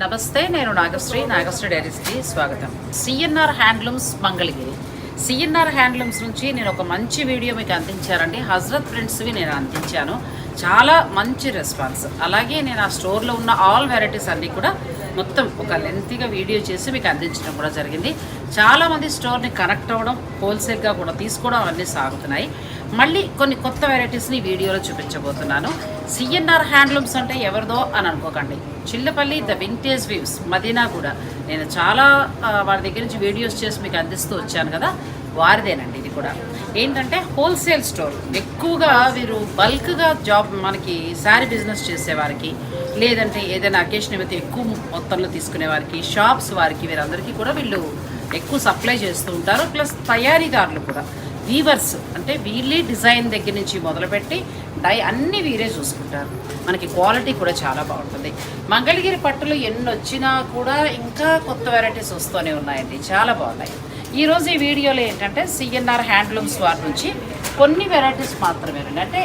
నమస్తే నేను నాగశ్రీ నాగశ్రీ డైరీస్కి స్వాగతం. CNR handlooms Mangalagiri. CNR handlooms నుంచి నేను ఒక మంచి వీడియో మీకు అందించారండి హజరత్ ప్రింట్స్వి నేను అందించాను. చాలా మంచి రెస్పాన్స్. అలాగే నేను ఆ స్టోర్లో ఉన్న ఆల్ వెరైటీస్ అన్నీ కూడా మొత్తం ఒక లెంతీగా వీడియో చేసి మీకు అందించడం కూడా జరిగింది. చాలామంది స్టోర్ని కనెక్ట్ అవ్వడం హోల్సేల్గా కూడా తీసుకోవడం అన్నీ సాగుతున్నాయి. మళ్ళీ కొన్ని కొత్త వెరైటీస్ని వీడియోలో చూపించబోతున్నాను. సిఎన్ఆర్ హ్యాండ్లూమ్స్ అంటే ఎవరిదో అని అనుకోకండి. Chillapalli the vintage views Madina కూడా. నేను చాలా వారి దగ్గర నుంచి వీడియోస్ చేసి మీకు అందిస్తూ వచ్చాను కదా వారిదేనండి ఇది కూడా. ఏంటంటే హోల్సేల్ స్టోర్ ఎక్కువగా వీరు బల్క్గా జాబ్ మనకి శారీ బిజినెస్ చేసేవారికి లేదంటే ఏదైనా అకేషన్ అయితే ఎక్కువ మొత్తంలో తీసుకునే వారికి షాప్స్ వారికి వీరందరికీ కూడా వీళ్ళు ఎక్కువ సప్లై చేస్తూ ఉంటారు. ప్లస్ తయారీదారులు కూడా. వీవర్స్ అంటే వీళ్ళే డిజైన్ దగ్గర నుంచి మొదలుపెట్టి డై అన్నీ వీరే చూసుకుంటారు. మనకి క్వాలిటీ కూడా చాలా బాగుంటుంది. మంగళగిరి పట్టులు ఎన్ని వచ్చినా కూడా ఇంకా కొత్త వెరైటీస్ వస్తూనే ఉన్నాయండి. చాలా బాగున్నాయి. ఈరోజు ఈ వీడియోలో ఏంటంటే సిఎన్ఆర్ హ్యాండ్లూమ్స్ వారి నుంచి కొన్ని వెరైటీస్ మాత్రమేనండి. అంటే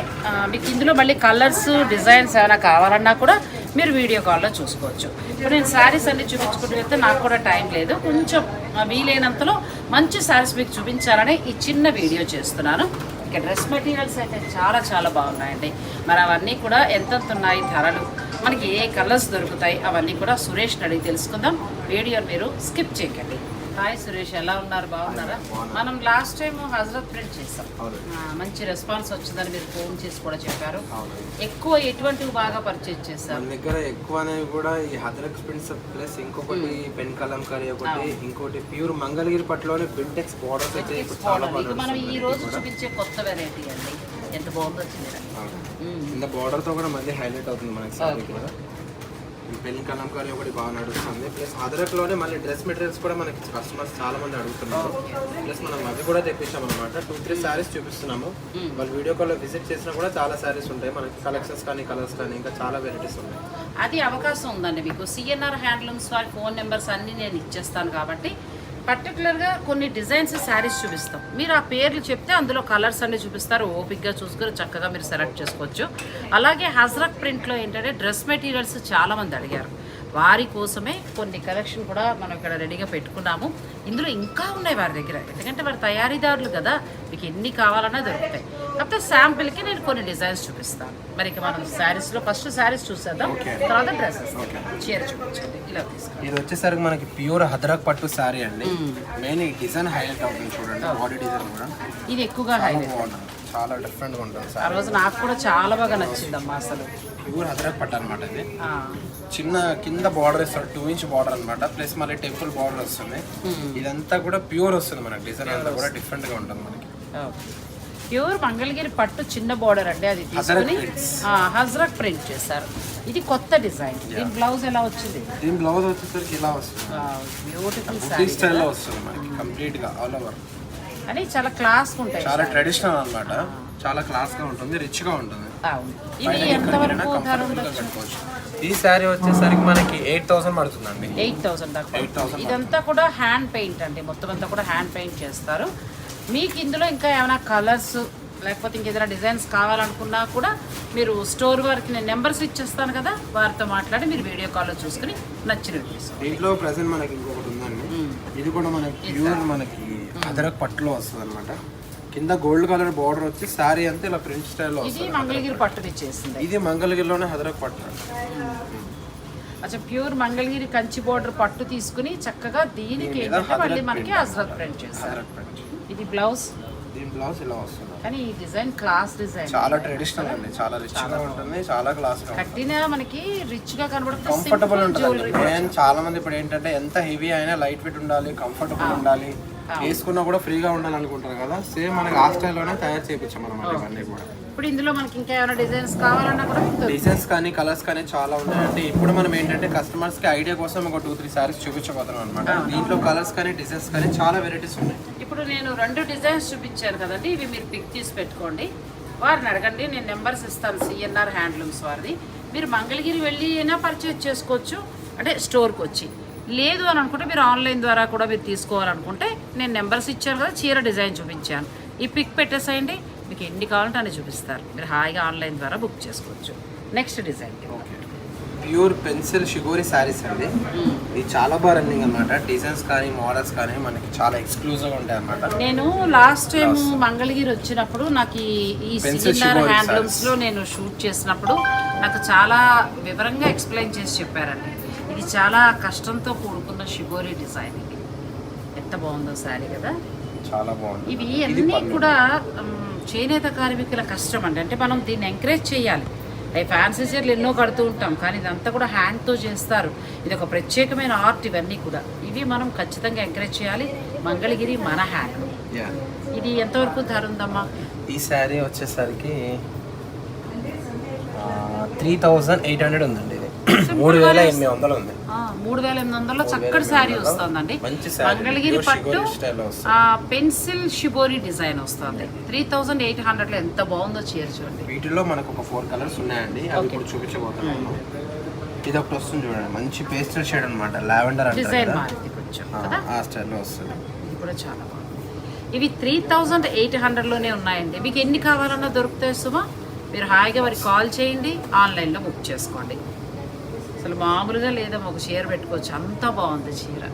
మీకు ఇందులో మళ్ళీ కలర్స్ డిజైన్స్ ఏమైనా కావాలన్నా కూడా మీరు వీడియో కాల్లో చూసుకోవచ్చు. ఇప్పుడు నేను శారీస్ అన్ని చూపించుకుంటూ వెళ్తే నాకు కూడా టైం లేదు. కొంచెం వీలైనంతలో మంచి శారీస్ మీకు చూపించాలని ఈ చిన్న వీడియో చేస్తున్నాను. ఇక డ్రెస్ మెటీరియల్స్ అయితే చాలా చాలా బాగున్నాయండి. మరి అవన్నీ కూడా ఎంతెంత ఉన్నాయి ధరలు? మనకి ఏ కలర్స్ దొరుకుతాయి? అవన్నీ కూడా సురేష్ అడిగి తెలుసుకుందాం. వీడియో మీరు స్కిప్ చేయకండి. హాయ్ సురేష్ ఎలా ఉన్నారు? బాగున్నారా? మనం లాస్ట్ టైం హజరత్ ప్రింట్ చేస్తాం ఆ, మంచి రెస్పాన్స్ వచ్చిందని మీరు ఫోన్ చేసి కూడా చెప్పారు. ఎక్కువ ఎటువంటివి బాగా పర్చేజ్ చేస్తారు మన దగ్గర ఎక్కువ అనేవి కూడా ఈ హదరక్ స్ప్రింట్స్ ప్లస్ ఇంకొకటి పెన్ కలంకారీ ఒకటి ఇంకోటి ప్యూర్ మంగళగిరి పట్టులోనే బిల్టెక్స్ బోర్డర్స్ అయితే చాలా బాగా ఇది మనం ఈ రోజు. చూపించే కొత్త వెరైటీ అండి. ఎంత బాగుందో వచ్చింది. అవును. కింద border తో కూడా మళ్ళీ హైలైట్ అవుతుంది మనకి. కూడా. పెన్ కలంకారీ ఒకటి బాగా నడుస్తుంది. ప్లస్ హదరక్లోనే మళ్ళీ డ్రెస్ మెటీరియల్స్ కూడా మనకి కస్టమర్స్ చాలా మంది అడుగుతున్నారు. ప్లస్ మనం అవి కూడా తెప్పించాం అనమాట టూ త్రీ శారీస్ చూపిస్తున్నాము వాళ్ళు వీడియో కాల్లో విజిట్ చేసినా కూడా చాలా శారీస్ ఉంటాయి. మనకి కలెక్షన్స్ కానీ కలర్స్ కానీ ఇంకా చాలా వెరైటీస్ ఉన్నాయి. అది అవకాశం ఉందండి మీకు. సిఎన్ఆర్ హ్యాండ్లూమ్స్ వారి ఫోన్ నెంబర్స్ అన్నీ నేను ఇచ్చేస్తాను కాబట్టి పర్టికులర్గా కొన్ని డిజైన్స్ శారీస్ చూపిస్తాం. మీరు ఆ పేర్లు చెప్తే అందులో కలర్స్ అన్ని చూపిస్తారు. ఓపిక్గా చూసుకొని చక్కగా మీరు సెలెక్ట్ చేసుకోవచ్చు. అలాగే హజ్రక్ ప్రింట్లో ఏంటంటే డ్రెస్ మెటీరియల్స్ చాలామంది అడిగారు. వారి కోసమే కొన్ని కలెక్షన్ కూడా మనం ఇక్కడ రెడీగా పెట్టుకున్నాము. ఇందులో ఇంకా ఉన్నాయి వారి దగ్గర. ఎందుకంటే వారి తయారీదారులు కదా మీకు ఎన్ని కావాలన్నా దొరుకుతాయి. కాకపోతే శాంపిల్కి నేను కొన్ని డిజైన్స్ చూపిస్తాను. మరి ఇక మనం శారీస్లో ఫస్ట్ శారీస్ చూసేద్దాం తర్వాత డ్రెస్సెస్. చీర చూపించండి. ఇలా తీసుకోండి ఇది వచ్చేసరికి మనకి ప్యూర్ హదరక్ పట్టు శారీ అండి. మెయిన్ డిజైన్ హైలైట్ అవుతుంది చూడండి బాడీ డిజైన్ కూడా. ఇది ఎక్కువగా హైలైట్. చాలా డిఫరెంట్గా ఉంటుంది ఆ రోజు నాకు కూడా చాలా బాగా నచ్చిందమ్మా అసలు. ప్యూర్ హదరక్ పట్టు అనమాట ఇది చిన్న కింద బార్డర్ ఇస్తారు టూ ఇంచ్ బార్డర్ అనమాట ప్లస్ మళ్ళీ టెంపుల్ బార్డర్ వస్తుంది. ఇదంతా కూడా ప్యూర్ వస్తుంది మనకి డిజైన్ అంతా కూడా డిఫరెంట్గా ఉంటుంది మనకి. ప్యూర్ మంగళగిరి పట్టు చిన్న బార్డర్ అండి అది హజరక్ తీసుకుని హజరక్ ప్రింట్ చేశారు. ఇది కొత్త డిజైన్ దీని బ్లౌజ్ ఎలా వచ్చింది? దీని బ్లౌజ్ వచ్చేసరికి ఇలా వస్తుంది. బ్యూటిఫుల్ స్టైల్లో వస్తుంది మనకి కంప్లీట్గా ఆల్ ఓవర్ అని చాలా క్లాస్ ఉంటాయి చాలా ట్రెడిషనల్ అన్నమాట. చాలా క్లాస్గా ఉంటుంది రిచ్గా ఉంటుంది ఇది ఎంతవరకు ధర ఉండొచ్చు కట్టుకోవచ్చు. ఈ శారీ వచ్చేసరికి మనకి ఎయిట్ థౌసండ్ పడుతుందండి. ఎయిట్ థౌసండ్ దాకా 8,000 ఇదంతా కూడా హ్యాండ్ పెయింట్ అండి. మొత్తం అంతా కూడా హ్యాండ్ పెయింట్ చేస్తారు. మీకు ఇందులో ఇంకా ఏమైనా కలర్స్ లేకపోతే ఇంకేదైనా డిజైన్స్ కావాలనుకున్నా కూడా మీరు స్టోర్ వారికి నేను నెంబర్స్ ఇచ్చేస్తాను కదా వారితో మాట్లాడి మీరు వీడియో కాల్లో చూసుకుని తీసుకోండి. దీంట్లో ప్రెసెంట్ మనకి ఇంకొకటి ఉందండి. ఇది కూడా మనకి ప్యూర్ మనకి అదరక్ పట్టులో వస్తుంది అనమాట కింద గోల్డ్ కలర్ బార్డర్ వచ్చి శారీ అంతా ఇలా ప్రింట్ స్టైల్లో ఇది మంగళగిరి పట్టుది చేసింది ఇది మంగళగిరిలోనే హదరక్ పట్టు. అచ్చా ప్యూర్ మంగళగిరి కంచి బోర్డర్ పట్టు తీసుకుని చక్కగా దీనికి ఏంటంటే మళ్ళీ మనకి. హజరత్ ప్రింట్ చేస్తారు ఇది బ్లౌజ్. దీని బ్లౌజ్ ఇలా వస్తుంది. కానీ ఈ డిజైన్ క్లాస్ డిజైన్. చాలా ట్రెడిషనల్ అండి. చాలా రిచ్గా ఉంటుంది. చాలా క్లాస్గా కట్టిన మనకి రిచ్గా కనబడుతుంది కంఫర్టబుల్ ఉంటుంది. నేను చాలా మంది ఇప్పుడు ఏంటంటే ఎంత హెవీ అయినా లైట్ వెయిట్ ఉండాలి కంఫర్టబుల్ ఉండాలి. వేసుకున్నా కూడా ఫ్రీగా ఉండాలి అనుకుంటారు కదా. సేమ్ మనకి ఆ స్టైల్లోనే తయారు చేయించాం అనమాట ఇవన్నీ కూడా. ఇప్పుడు ఇందులో మనకి ఇంకా ఏమైనా డిజైన్స్ కావాలన్నా కూడా. డిజైన్స్ కానీ కలర్స్ కానీ చాలా ఉన్నాయంటే ఇప్పుడు మనం ఏంటంటే కస్టమర్స్కి ఐడియా కోసం ఒక టూ త్రీ సారీస్ చూపించబోతున్నాం అనమాట దీంట్లో కలర్స్ కానీ డిజైన్స్ కానీ చాలా వెరైటీస్ ఉన్నాయి. ఇప్పుడు నేను రెండు డిజైన్స్ చూపించాను కదండి. ఇవి మీరు పిక్ తీసి పెట్టుకోండి. వారిని అడగండి. నేను నెంబర్స్ ఇస్తాను. సిఎన్ఆర్ హ్యాండ్లూమ్స్ వారిది. మీరు మంగళగిరి వెళ్ళి అయినా పర్చేజ్ చేసుకోవచ్చు. అంటే స్టోర్కి వచ్చి. లేదు అని అనుకుంటే మీరు ఆన్లైన్ ద్వారా కూడా మీరు తీసుకోవాలనుకుంటే నేను నెంబర్స్ ఇచ్చాను కదా చీర డిజైన్ చూపించాను. ఈ పిక్ పెట్టేసేయండి. మీకు ఎన్ని కావాలంటే అన్ని చూపిస్తారు. మీరు హాయిగా ఆన్లైన్ ద్వారా బుక్ చేసుకోవచ్చు. Next design okay. Pure pencil shibori saris అండి. ఇది చాలా బాగా రన్నింగ్ అనమాట డిజైన్స్ కానీ మోడల్స్ కానీ మనకి చాలా ఎక్స్క్లూజివ్ ఉంటాయి అనమాట నేను లాస్ట్ టైం మంగళగిరి వచ్చినప్పుడు నాకు ఈ- సిలిండర్ హ్యాండ్లూమ్స్లో నేను షూట్ చేసినప్పుడు నాకు చాలా వివరంగా ఎక్స్ప్లెయిన్ చేసి చెప్పారండి. ఇది చాలా కష్టంతో కూడుకున్న షిబోరి డిజైన్ ఇది. ఎంత బాగుందో శారీ కదా. చాలా బాగుంది. ఇవి అన్నీ. కూడా చేనేత కార్మికుల కష్టం అండి. అంటే మనం దీన్ని ఎంకరేజ్ చేయాలి. అవి ఫ్యాన్సీ చీరలు ఎన్నో కడుతూ ఉంటాం కానీ ఇదంతా కూడా హ్యాండ్తో చేస్తారు. ఇది ఒక ప్రత్యేకమైన ఆర్ట్ ఇవన్నీ కూడా. ఇవి మనం ఖచ్చితంగా ఎంకరేజ్ చేయాలి. మంగళగిరి మన హ్యాండ్. ఇది ఎంతవరకు ధర ఉందమ్మా ఈ శారీ వచ్చేసరికి త్రీ థౌజండ్ ఎయిట్ హండ్రెడ్ ఉందండి. మూడు వేల ఎనిమిది వందలు ఉంది. మూడు వేల ఎనిమిది వందల్లో చక్కటి శారీ వస్తుందండి. మంగళగిరి పట్టు లో పెన్సిల్ షిబోరి డిజైన్ వస్తుంది. త్రీ థౌజండ్ ఎయిట్ హండ్రెడ్లో ఎంత బాగుందో చీర చూడండి. వీటిలో మనకు ఒక ఫోర్ కలర్స్ ఉన్నాయండి. అవి. ఇప్పుడు చూపించబోతున్నాము. ఇది ఒకటి వస్తుంది చూడండి. మంచి పేస్టల్ షేడ్ అనమాట లావెండర్ డిజైన్. మారింది కొంచెం ఆ, స్టైల్లో వస్తుంది. ఇది కూడా చాలా బాగుంది. ఇవి త్రీ థౌజండ్ ఎయిట్ హండ్రెడ్లోనే ఉన్నాయండి. మీకు ఎన్ని కావాలన్నా దొరుకుతాయి సుమా. మీరు హాయిగా వారికి కాల్ చేయండి. ఆన్లైన్లో బుక్ చేసుకోండి. అసలు మామూలుగా లేదమ్మా ఒక చీర పెట్టుకోవచ్చు. అంత బాగుంది చీర.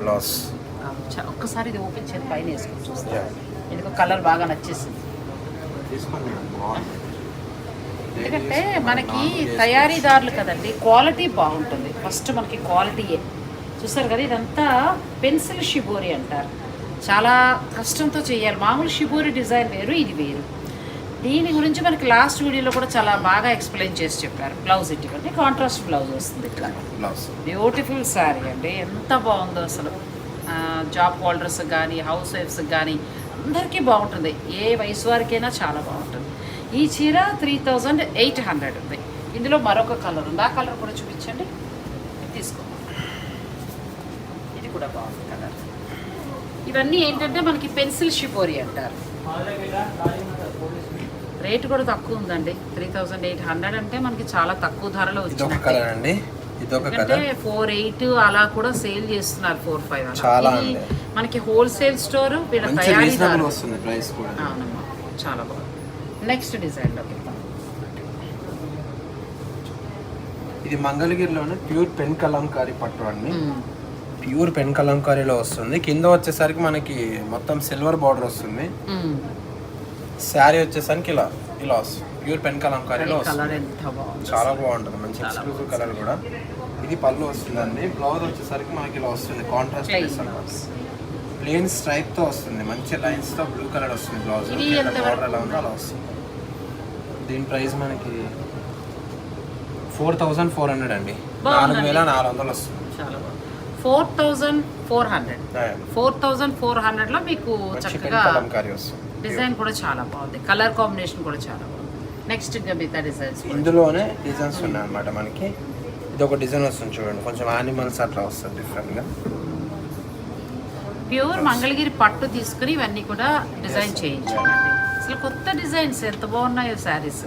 బ్లౌజ్ ఒక్కసారి ఇది ఓపెన్ చేసి పైన వేసుకొని చూస్తాను. ఎందుకో కలర్ బాగా నచ్చేసింది. ఎందుకంటే మనకి. తయారీదారులు కదండి క్వాలిటీ బాగుంటుంది. ఫస్ట్ మనకి క్వాలిటీయే చూసారు కదా ఇదంతా పెన్సిల్ షిబోరి అంటారు. చాలా కష్టంతో చేయాలి. మామూలు షిబోరి డిజైన్ వేరు ఇది వేరు. దీని గురించి మనకి లాస్ట్ వీడియోలో కూడా చాలా బాగా ఎక్స్ప్లెయిన్ చేసి చెప్పారు. బ్లౌజ్ ఇటువంటి కాంట్రాస్ట్ బ్లౌజ్ వస్తుంది ఇట్లా బ్లౌజ్ బ్యూటిఫుల్ శారీ అండి. ఎంత బాగుందో అసలు. ఆ, జాబ్ హోల్డర్స్ కానీ హౌస్ వైఫ్స్ కానీ అందరికీ బాగుంటుంది. ఏ వయసు వారికైనా చాలా బాగుంటుంది. ఈ చీర త్రీ థౌజండ్ ఎయిట్ హండ్రెడ్ ఉంది. ఇందులో మరొక కలర్ ఉంది. ఆ కలర్ కూడా చూపించండి. తీసుకో. ఇది కూడా బాగుంది కలర్ ఇవన్నీ ఏంటంటే మనకి పెన్సిల్ షిపోరి అంటారు. రేట్ కూడా తక్కువ ఉందండి. త్రీ థౌజండ్ ఎయిట్ హండ్రెడ్ అంటే మనకి చాలా తక్కువ ధరలో ఇదొక ఎందుకంటే ఫోర్ ఎయిట్ అలా కూడా సేల్ చేస్తున్నారు ఫోర్ ఫైవ్ చాలా. మనకి హోల్సేల్ స్టోర్ వీళ్ళ తయారీదారు. వస్తుంది ప్రైస్ కూడా. అవునమ్మా చాలా బాగుంది. నెక్స్ట్ డిజైన్లోకి ఇది మంగళగిరిలోనే ప్యూర్ పెన్ కలంకారీ పట్టు అండి. ప్యూర్ పెన్ కలంకారీలో వస్తుంది. కింద వచ్చేసరికి మనకి మొత్తం సిల్వర్ బార్డర్ వస్తుంది. శారీ వచ్చేసరికి ఇలా ఇలా ప్యూర్ పెన్ కలంకారీలో చాలా బాగుంటుంది. మంచి ఎక్స్క్లూజివ్ కలర్ కూడా. ఇది పళ్ళు వస్తుందండి. బ్లౌజ్ వచ్చేసరికి మనకి ఇలా వస్తుంది. కాంట్రాస్ట్ Plain ప్లేన్ స్ట్రైప్తో వస్తుంది. మంచి లైన్స్తో బ్లూ కలర్ వస్తుంది బ్లౌజ్ బార్డర్? ఎలా ఉందో అలా వస్తుంది. దీని ప్రైస్ మనకి ఫోర్ థౌజండ్ ఫోర్ హండ్రెడ్ అండి. నాలుగు వేల నాలుగు వందలు వస్తుంది. Four thousand four hundred four thousand four హండ్రెడ్లో మీకు చక్కగా వస్తుంది. డిజైన్ కూడా చాలా బాగుంది. కలర్ కాంబినేషన్ కూడా చాలా బాగుంది. నెక్స్ట్ ఇంకా మిగతా డిజైన్స్ ఇందులోనే డిజైన్స్ ఉన్నాయి అన్నమాట మనకి. ఇది ఒక డిజైన్ వస్తుంది చూడండి. కొంచెం యానిమల్స్ అట్లా వస్తుంది డిఫరెంట్గా. ప్యూర్ మంగళగిరి పట్టు తీసుకుని ఇవన్నీ కూడా డిజైన్ చేయించామండి అసలు కొత్త డిజైన్స్ ఎంత బాగున్నాయో శారీస్.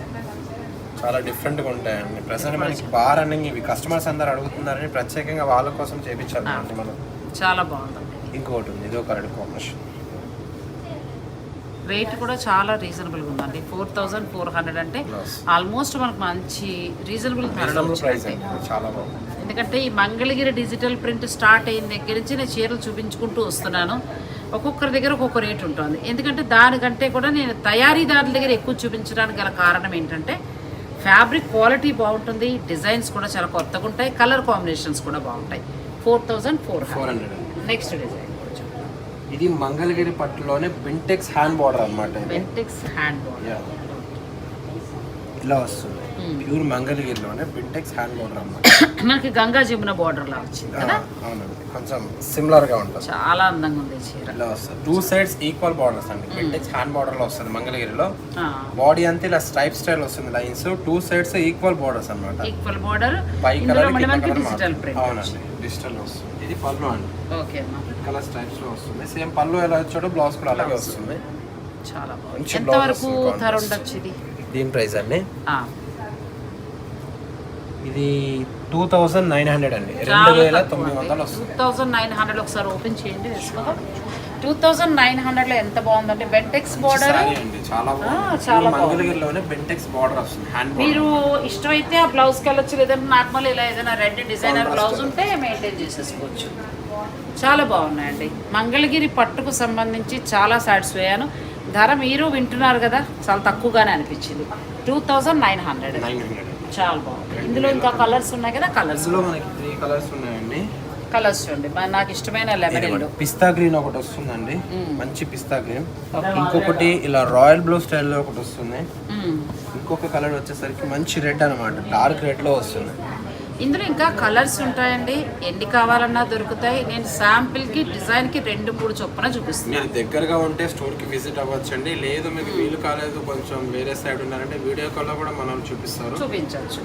చాలా డిఫరెంట్గా ఉంటాయండి. ప్రజెంట్ మనకి బాగా రన్నింగ్ ఇవి కస్టమర్స్ అందరు అడుగుతున్నారని ప్రత్యేకంగా వాళ్ళ కోసం చేపించాలి మనం. చాలా బాగుందండి. ఇంకోటి ఉంది. ఇది ఒక రెడ్ కాంబినేషన్ రేట్ కూడా చాలా రీజనబుల్గా ఉందండి. ఫోర్ థౌజండ్ ఫోర్ హండ్రెడ్ అంటే. ఆల్మోస్ట్ మనకు మంచి రీజనబుల్ ఎందుకంటే ఈ మంగళగిరి డిజిటల్ ప్రింట్ స్టార్ట్ అయిన దగ్గర నుంచి నేను చీరలు చూపించుకుంటూ వస్తున్నాను. ఒక్కొక్కరి దగ్గర ఒక్కొక్క రేట్ ఉంటుంది. ఎందుకంటే దానికంటే కూడా నేను తయారీదారుల దగ్గర ఎక్కువ చూపించడానికి గల కారణం ఏంటంటే ఫ్యాబ్రిక్ క్వాలిటీ బాగుంటుంది డిజైన్స్ కూడా చాలా కొత్తగా ఉంటాయి కలర్ కాంబినేషన్స్ కూడా బాగుంటాయి. Four thousand four hundred. Next design. ఇది మంగళగిరి పట్టులోనే బింటెక్స్ హ్యాండ్ బార్డర్ అనమాట బెంటెక్స్ హ్యాండ్ బార్డర్. ఇలా వస్తుంది. ప్యూర్ మంగళగిరిలోనే బింటెక్స్ హ్యాండ్ బార్డర్ అనమాట మనకి గంగా జమున బార్డర్ లా వచ్చింది కదా? అవునండి. కొంచెం సిమిలర్గా ఉంటుంది. చాలా అందంగా ఉంది చీర. ఇలా వస్తుంది. టూ సైడ్స్ ఈక్వల్ బార్డర్స్ అండి. బింటెక్స్ హ్యాండ్ బార్డర్లో వస్తుంది మంగళగిరిలో. ఆ, బాడీ అంతా ఇలా స్ట్రైప్ స్టైల్ వస్తుంది lines two sides equal borders అనమాట ఈక్వల్ బార్డర్ పై కలర్ డిజిటల్ ప్రింట్ అవునండి. డిజిటల్ వస్తుంది. ఇది పళ్ళు అండి. ఓకే అమ్మా. కలర్ స్ట్రైప్స్లో వస్తుంది. సేమ్ పళ్ళు ఎలా వచ్చాడో బ్లౌజ్ కూడా అలాగే వస్తుంది. చాలా బాగుంది. ఎంత వరకు ధర. ఉండొచ్చు ఇది? దీని ప్రైస్ అండి? ఇది టూ థౌజండ్ నైన్ హండ్రెడ్ అండి. రెండు వేల తొమ్మిది వందలు టూ థౌజండ్ నైన్ హండ్రెడ్ ఒకసారి ఓపెన్ చేయండి టూ థౌజండ్ నైన్ హండ్రెడ్లో ఎంత బాగుందంటే బెంటెక్స్ బార్డర్ చాలా మంగళగిరిలోనే బెంటెక్స్ బార్డర్ వస్తుంది. మీరు ఇష్టమైతే ఆ బ్లౌజ్కి వెళ్ళొచ్చు లేదంటే నార్మల్ ఇలా ఏదైనా రెడ్ డిజైనర్ బ్లౌజ్ ఉంటే మెయింటైన్ చేసేసుకోవచ్చు. చాలా బాగున్నాయండి. మంగళగిరి పట్టుకు సంబంధించి చాలా సాటిస్ఫై అయ్యాను ధర మీరు వింటున్నారు కదా చాలా తక్కువగానే అనిపించింది. Two thousand nine hundred. చాలా బాగుంది ఇందులో ఇంకా కలర్స్ ఉన్నాయి కదా కలర్స్ ఇందులో మనకి త్రీ కలర్స్ ఉన్నాయండి. కలర్స్ చూడండి. నాకు ఇష్టమైన లెమన్ ఎల్లో పిస్తా గ్రీన్ ఒకటి వస్తుందండి. మంచి పిస్తా గ్రీన్. ఇంకొకటి ఇలా రాయల్ బ్లూ స్టైల్లో ఒకటి వస్తుంది. ఇంకొక కలర్ వచ్చేసరికి మంచి రెడ్ అనమాట డార్క్ రెడ్లో వస్తుంది. ఇందులో ఇంకా కలర్స్ ఉంటాయండి. ఎన్ని కావాలన్నా దొరుకుతాయి. నేను శాంపిల్కి డిజైన్కి రెండు మూడు చొప్పున చూపిస్తున్నాను మీరు దగ్గరగా ఉంటే స్టోర్కి విజిట్ అవ్వచ్చండి. లేదు మీకు వీలు కాలేదు కొంచెం వేరే సైడ్ ఉన్నారంటే వీడియో కాల్లో కూడా మనం చూపిస్తారు. చూపించవచ్చు.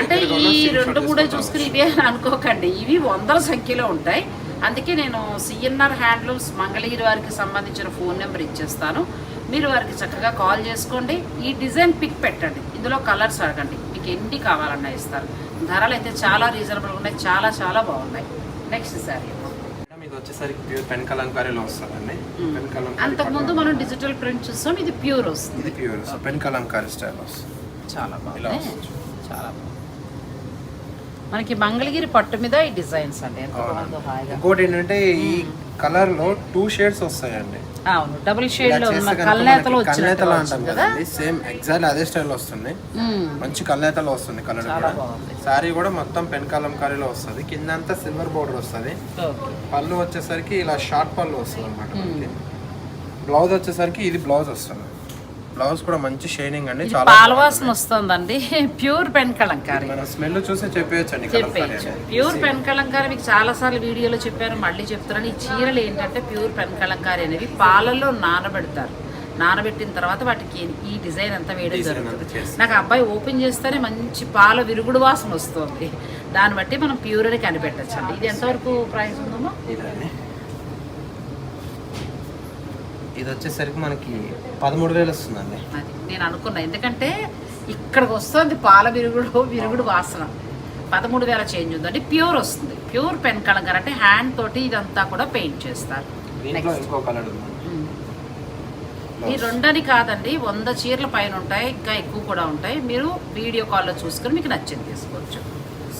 అంటే ఈ రెండు మూడే చూసుకుని ఇవే అని అనుకోకండి. ఇవి వందల సంఖ్యలో ఉంటాయి. అందుకే నేను సిఎన్ఆర్ హ్యాండ్లూమ్స్ మంగళగిరి వారికి సంబంధించిన ఫోన్ నెంబర్ ఇచ్చేస్తాను. మీరు వారికి చక్కగా కాల్ చేసుకోండి. ఈ డిజైన్ పిక్ పెట్టండి. ఇందులో కలర్స్ అడగండి. మీకు ఎన్ని కావాలన్నా ఇస్తారు. ధరలు అయితే చాలా రీజనబుల్గా ఉన్నాయి చాలా చాలా బాగున్నాయి. నెక్స్ట్ సారీ వచ్చేసరికి ప్యూర్ పెన్ కలంకారీలో వస్తుందండి. పెన్ కలంకారీ అంతకుముందు మనం డిజిటల్ ప్రింట్ చూస్తాం ఇది ప్యూర్ వస్తుంది. ఇది ప్యూర్ పెన్ కలంకారీ స్టైల్ వస్తుంది. చాలా బాగుంది. చాలా బాగుంది మనకి మంగళగిరి పట్టు మీద ఈ డిజైన్స్ అండి ఎంత బాగుందో హాయిగా. ఇంకోటి ఏంటంటే ఈ కలర్లో టూ షేడ్స్ వస్తాయండి. అవును డబుల్ షేడ్లో కల్నేతలో కల్నేతలు అంటాం కదా? సేమ్ ఎగ్జాక్ట్ అదే స్టైల్ వస్తుంది. మంచి కల్నేతలో వస్తుంది కలర్ కూడా. సారీ కూడా మొత్తం పెన్ కలంకారీలో వస్తుంది. కింద అంతా సిల్వర్ బోర్డర్ వస్తుంది పళ్ళు వచ్చేసరికి ఇలా షార్ట్ పళ్ళు వస్తుంది అనమాట బ్లౌజ్ వచ్చేసరికి ఇది బ్లౌజ్ వస్తుంది. బ్లౌజ్ కూడా మంచి షైనింగ్ అండి చాలా పాలవాసన వస్తుందండి. Pure pen Kalamkari. మన స్మెల్ చూసి చెప్పేయచ్చు. అండి చెప్పేయచ్చు. ప్యూర్ పెన్ కలంకారీ మీకు చాలా సార్లు వీడియోలో చెప్పాను మళ్ళీ చెప్తున్నాను. ఈ చీరలు ఏంటంటే ప్యూర్ పెన్ కలంకారీ అనేవి పాలల్లో నానబెడతారు. నానబెట్టిన తర్వాత వాటికి ఈ డిజైన్ అంతా వేయడం జరుగుతుంది. నాకు అబ్బాయి ఓపెన్ చేస్తేనే మంచి పాల విరుగుడు వాసన వస్తుంది. దాన్ని బట్టి మనం ప్యూర్ అని కనిపెట్టచ్చండి. ఇది ఎంతవరకు ప్రైస్ ఉందమ్మా? ఇది వచ్చేసరికి మనకి పదమూడు వేలు వస్తుందండి. అది నేను అనుకున్నా ఎందుకంటే ఇక్కడికి వస్తుంది పాల విరుగుడు విరుగుడు వాసన. పదమూడు వేల చేంజ్ ఉందండి ప్యూర్ వస్తుంది. ప్యూర్ పెన్ కలంకర్ అంటే హ్యాండ్ తోటి ఇదంతా కూడా పెయింట్ చేస్తారు. దీంట్లో Next. ఇంకో కలర్ ఉంది. ఉమ్. ఈ రెండని కాదండి వంద చీరల పైన ఉంటాయి ఇంకా ఎక్కువ కూడా ఉంటాయి. మీరు వీడియో కాల్లో చూసుకొని మీకు నచ్చింది తీసుకోవచ్చు.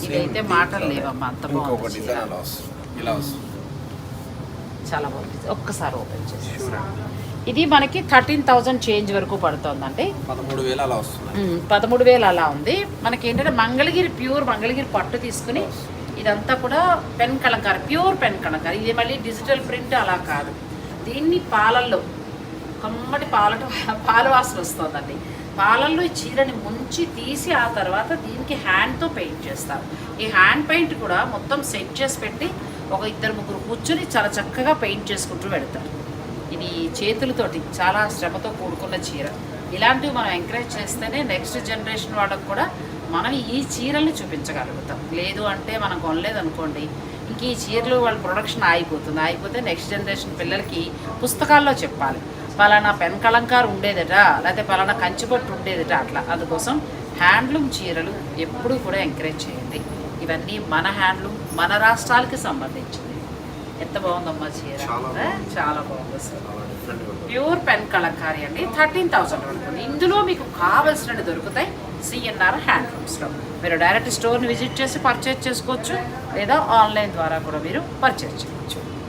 ఇదైతే మాటలు లేవమ్మా అంత ఇంకొక బాగుంది చీర. డిజైన్ అలా వస్తుంది. ఇలా వస్తుంది. చాలా బాగుంది ఒక్కసారి ఓపెన్ చేసి. ఇది మనకి థర్టీన్ థౌజండ్ చేంజ్ వరకు పడుతుందండి. పదమూడు వేలు అలా వస్తుంది. పదమూడు వేలు అలా ఉంది. మనకి ఏంటంటే మంగళగిరి ప్యూర్ మంగళగిరి పట్టు తీసుకుని ఇదంతా కూడా pen kalamkari pure pen kalamkari. ఇది మళ్ళీ డిజిటల్ ప్రింట్ అలా కాదు. దీన్ని పాలల్లో కమ్మటి పాలట పాల వాసన వస్తుందండి. పాలల్లో ఈ చీరని ముంచి తీసి ఆ తర్వాత దీనికి హ్యాండ్తో పెయింట్ చేస్తారు. ఈ హ్యాండ్ పెయింట్ కూడా మొత్తం సెట్ చేసి పెట్టి ఒక ఇద్దరు ముగ్గురు కూర్చుని చాలా చక్కగా పెయింట్ చేసుకుంటూ పెడతారు ఇది చేతులతోటి చాలా శ్రమతో కూడుకున్న చీర. ఇలాంటివి మనం ఎంకరేజ్ చేస్తేనే నెక్స్ట్ జనరేషన్ వాళ్ళకు కూడా మనం ఈ చీరల్ని చూపించగలుగుతాం. లేదు అంటే మనం కొనలేదు అనుకోండి ఇంక ఈ చీరలు వాళ్ళ ప్రొడక్షన్ ఆగిపోతుంది. ఆగిపోతే నెక్స్ట్ జనరేషన్ పిల్లలకి పుస్తకాల్లో చెప్పాలి. పలానా పెన్ కలంకారు ఉండేదట లేకపోతే పలానా కంచిపట్టు ఉండేదట అట్లా. అందుకోసం హ్యాండ్లూమ్ చీరలు ఎప్పుడూ కూడా ఎంకరేజ్ చేయండి. ఇవన్నీ మన హ్యాండ్లూమ్ మన రాష్ట్రాలకి సంబంధించింది ఎంత బాగుందమ్మా చీర? చాలా బాగుంది. ప్యూర్ పెన్ కలంకారీ అండి. థర్టీన్ థౌసండ్ ఉంటుంది ఇందులో మీకు కావలసినవి దొరుకుతాయి. సిఎన్ఆర్ హ్యాండ్లూమ్స్లో మీరు డైరెక్ట్ స్టోర్ని విజిట్ చేసి పర్చేజ్ చేసుకోవచ్చు. లేదా ఆన్లైన్ ద్వారా కూడా మీరు పర్చేజ్ చేయవచ్చు